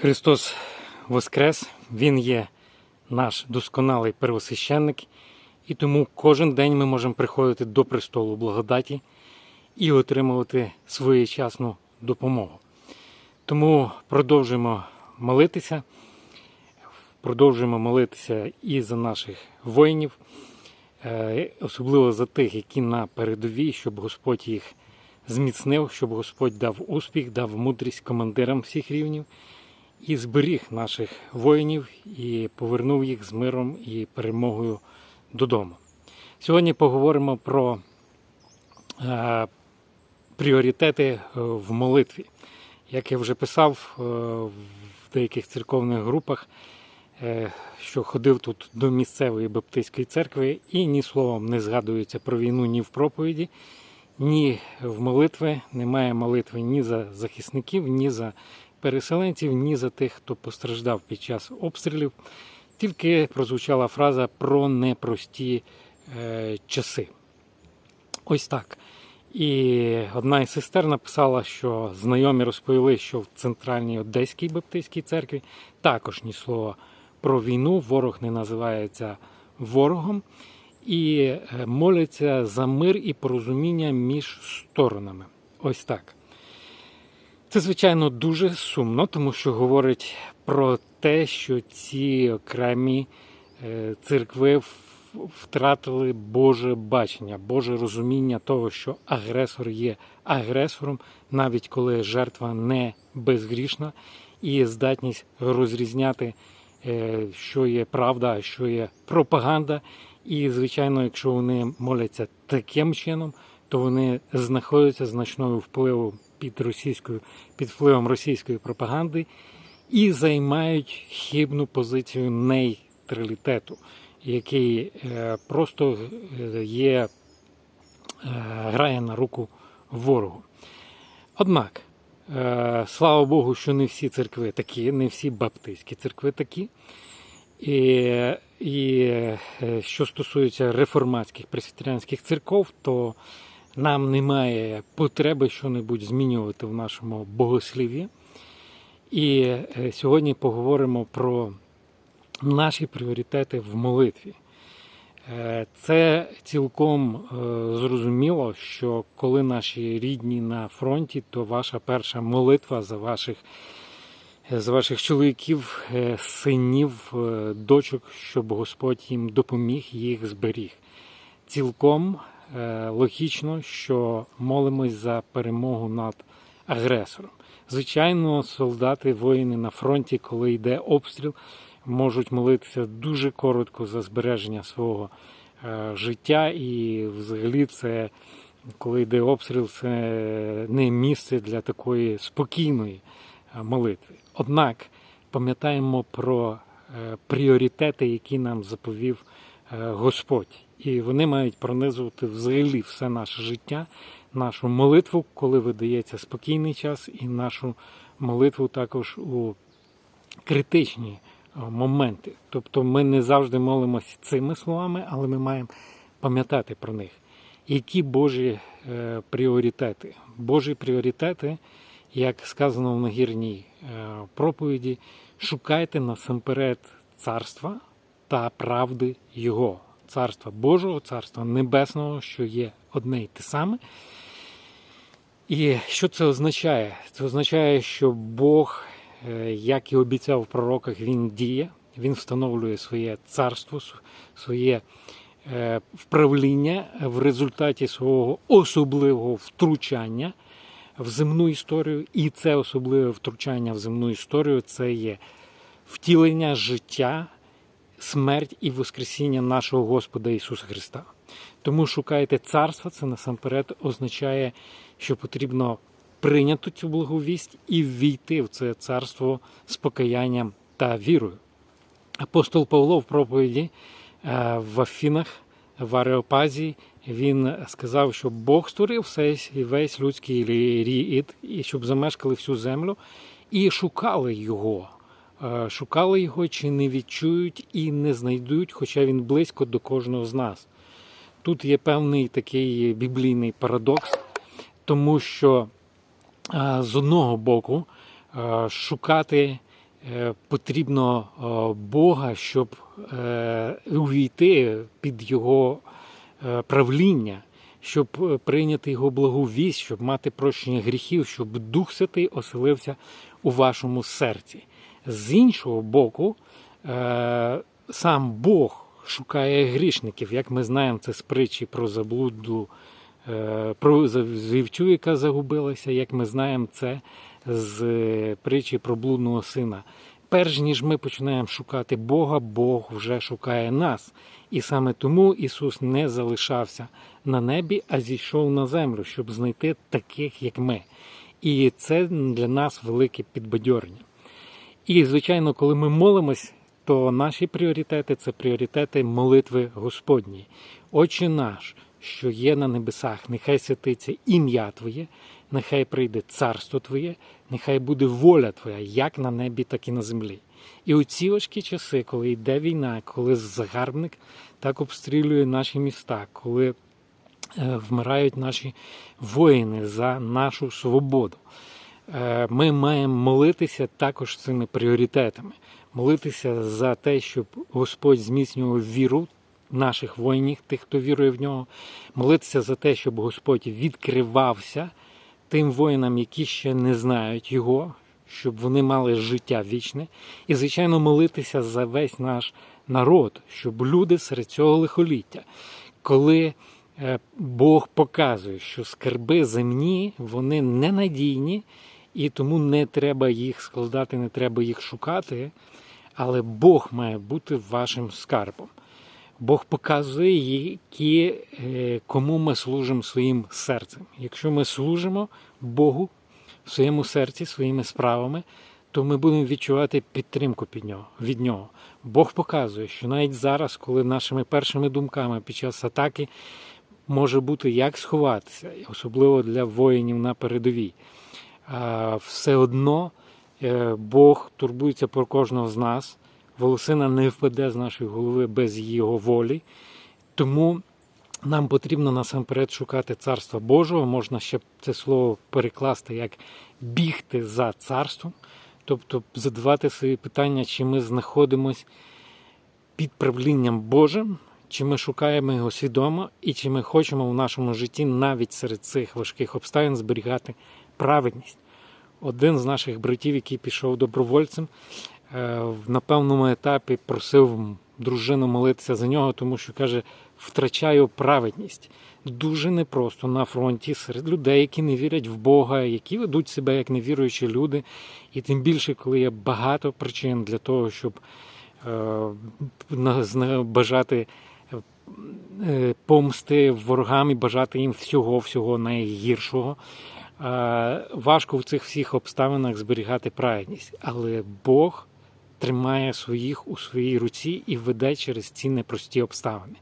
Христос Воскрес, Він є наш досконалий первосвященник, і тому кожен день ми можемо приходити до престолу благодаті і отримувати своєчасну допомогу. Тому продовжуємо молитися, продовжуємо молитися і за наших воїнів, е, особливо за тих, які на передовій, щоб Господь їх зміцнив, щоб Господь дав успіх, дав мудрість командирам всіх рівнів і зберіг наших воїнів і повернув їх з миром і перемогою додому. Сьогодні поговоримо про е, пріоритети е, в молитві. Як я вже писав е, в деяких церковних групах, е, що ходив тут до місцевої баптистської церкви, і ні словом не згадується про війну ні в проповіді, ні в молитви. Немає молитви ні за захисників, ні за переселенців, ні за тих, хто постраждав під час обстрілів. Тільки прозвучала фраза про непрості е, часи. Ось так. І одна із сестер написала, що знайомі розповіли, що в центральній Одеській Баптистській церкві також ні слова про війну, ворог не називається ворогом, і е, моляться за мир і порозуміння між сторонами. Ось так. Це, звичайно, дуже сумно, тому що говорить про те, що ці окремі е, церкви втратили Боже бачення, Боже розуміння того, що агресор є агресором, навіть коли жертва не безгрішна, і здатність розрізняти, е, що є правда, а що є пропаганда. І, звичайно, якщо вони моляться таким чином, то вони знаходяться значною впливом під російською під впливом російської пропаганди і займають хибну позицію нейтралітету, який е, просто е, є, е, грає на руку ворогу. Однак, слава Богу, що не всі церкви такі, не всі баптистські церкви такі. І, і що стосується реформатських пресвітеріанських церков, то нам немає потреби щонебудь змінювати в нашому богослів'ї. І е, сьогодні поговоримо про наші пріоритети в молитві. Е, Це цілком е, зрозуміло, що коли наші рідні на фронті, то ваша перша молитва за ваших, за ваших чоловіків, синів, дочок, щоб Господь їм допоміг, їх зберіг. Цілком логічно, що молимось за перемогу над агресором. Звичайно, солдати, воїни на фронті, коли йде обстріл, можуть молитися дуже коротко за збереження свого е, життя, і взагалі це, коли йде обстріл, це не місце для такої спокійної е, молитви. Однак пам'ятаємо про е, пріоритети, які нам заповів е, Господь. І вони мають пронизувати взагалі все наше життя, нашу молитву, коли видається спокійний час, і нашу молитву також у критичні е, моменти. Тобто ми не завжди молимося цими словами, але ми маємо пам'ятати про них. Які Божі е, пріоритети? Божі пріоритети, як сказано в нагірній е, проповіді, шукайте насамперед царства та правди Його, царства Божого, царства Небесного, що є одне й те саме. І що це означає? Це означає, що Бог, е, як і обіцяв в пророках, Він діє, Він встановлює своє царство, своє е, вправління в результаті свого особливого втручання в земну історію. І це особливе втручання в земну історію це є втілення життя, смерть і воскресіння нашого Господа Ісуса Христа. Тому шукайте царства, це насамперед означає, що потрібно прийняти цю благовість і ввійти в це царство з покаянням та вірою. Апостол Павло в проповіді е, в Афінах, в Ареопазії, він сказав, що Бог створив все весь людський рід, і щоб замешкали всю землю, і шукали його. Е, Шукали його, чи не відчують і не знайдуть, хоча він близько до кожного з нас. Тут є певний такий біблійний парадокс, тому що е, з одного боку е, шукати потрібно Бога, щоб увійти під Його правління, щоб прийняти Його благу вість, щоб мати прощення гріхів, щоб Дух Святий оселився у вашому серці. З іншого боку, е, сам Бог шукає грішників, як ми знаємо, це з притчі про заблуду, е, про вівцю, яка загубилася, як ми знаємо це з притчі про блудного сина. Перш ніж ми починаємо шукати Бога, Бог вже шукає нас. І саме тому Ісус не залишався на небі, а зійшов на землю, щоб знайти таких, як ми. І це для нас велике підбадьорення. І, звичайно, коли ми молимось, то наші пріоритети це пріоритети молитви Господні. Отче наш, що є на небесах, нехай святиться ім'я Твоє, нехай прийде царство Твоє, нехай буде воля Твоя, як на небі, так і на землі. І у ці важкі часи, коли йде війна, коли загарбник так обстрілює наші міста, коли е, вмирають наші воїни за нашу свободу. Е, Ми маємо молитися також цими пріоритетами, молитися за те, щоб Господь зміцнював віру наших воїнів, тих, хто вірує в нього, молитися за те, щоб Господь відкривався тим воїнам, які ще не знають його, щоб вони мали життя вічне, і, звичайно, молитися за весь наш народ, щоб люди серед цього лихоліття, коли е, Бог показує, що скарби земні вони ненадійні, і тому не треба їх складати, не треба їх шукати, але Бог має бути вашим скарбом. Бог показує, які, е, кому ми служимо своїм серцем. Якщо ми служимо Богу в своєму серці, своїми справами, то ми будемо відчувати підтримку під нього, від нього. Бог показує, що навіть зараз, коли нашими першими думками під час атаки може бути як сховатися, особливо для воїнів на передовій, все одно е, Бог турбується про кожного з нас. Волосина не впаде з нашої голови без його волі. Тому нам потрібно насамперед шукати царства Божого. Можна ще це слово перекласти як бігти за царством, тобто задавати собі питання, чи ми знаходимось під правлінням Божим, чи ми шукаємо його свідомо, і чи ми хочемо в нашому житті навіть серед цих важких обставин зберігати праведність. Один з наших братів, який пішов добровольцем, е, на певному етапі просив дружину молитися за нього, тому що каже, втрачаю праведність. Дуже непросто на фронті серед людей, які не вірять в Бога, які ведуть себе як невіруючі люди. І тим більше, коли є багато причин для того, щоб е, бажати е, помсти ворогам і бажати їм всього, всього найгіршого. Важко в цих всіх обставинах зберігати праведність, але Бог тримає своїх у своїй руці і веде через ці непрості обставини.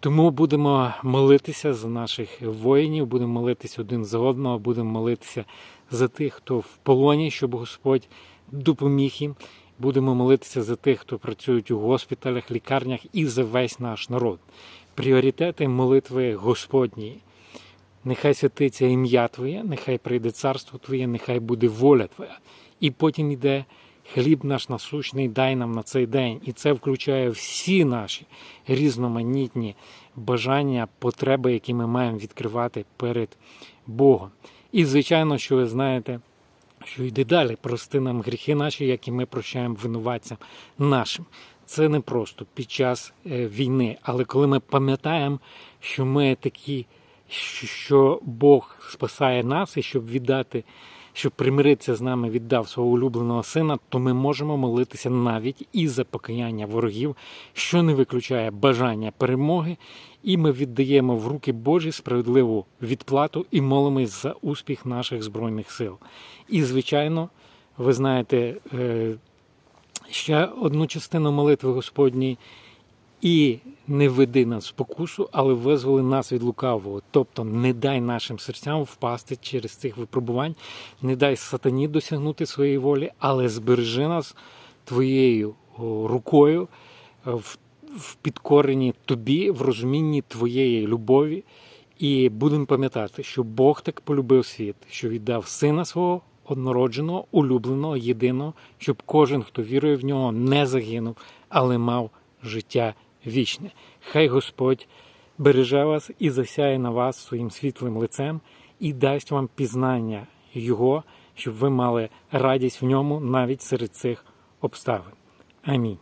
Тому будемо молитися за наших воїнів, будемо молитися один за одного, будемо молитися за тих, хто в полоні, щоб Господь допоміг їм. Будемо молитися за тих, хто працюють у госпіталях, лікарнях і за весь наш народ. Пріоритети молитви Господні. Нехай святиться ім'я Твоє, нехай прийде царство Твоє, нехай буде воля Твоя. І потім йде хліб наш насущний, дай нам на цей день. І це включає всі наші різноманітні бажання, потреби, які ми маємо відкривати перед Богом. І, звичайно, що ви знаєте, що йде далі, прости нам гріхи наші, як і ми прощаємо винуватцям нашим. Це не просто під час е, війни, але коли ми пам'ятаємо, що ми такі, що- Бог спасає нас, і щоб віддати, щоб примиритися з нами, віддав свого улюбленого сина, то ми можемо молитися навіть і за покаяння ворогів, що не виключає бажання перемоги, і ми віддаємо в руки Божі справедливу відплату і молимось за успіх наших збройних сил. І, звичайно, ви знаєте, е, ще одну частину молитви Господній і не веди нас в спокусу, але визволи нас від лукавого. Тобто не дай нашим серцям впасти через цих випробувань, не дай сатані досягнути своєї волі, але збережи нас твоєю рукою е, в, в підкоренні тобі, в розумінні твоєї любові. І будемо пам'ятати, що Бог так полюбив світ, що віддав сина свого однородженого, улюбленого, єдиного, щоб кожен, хто вірує в нього, не загинув, але мав життя вічне. Хай Господь береже вас і засяє на вас своїм світлим лицем і дасть вам пізнання Його, щоб ви мали радість в ньому навіть серед цих обставин. Амінь.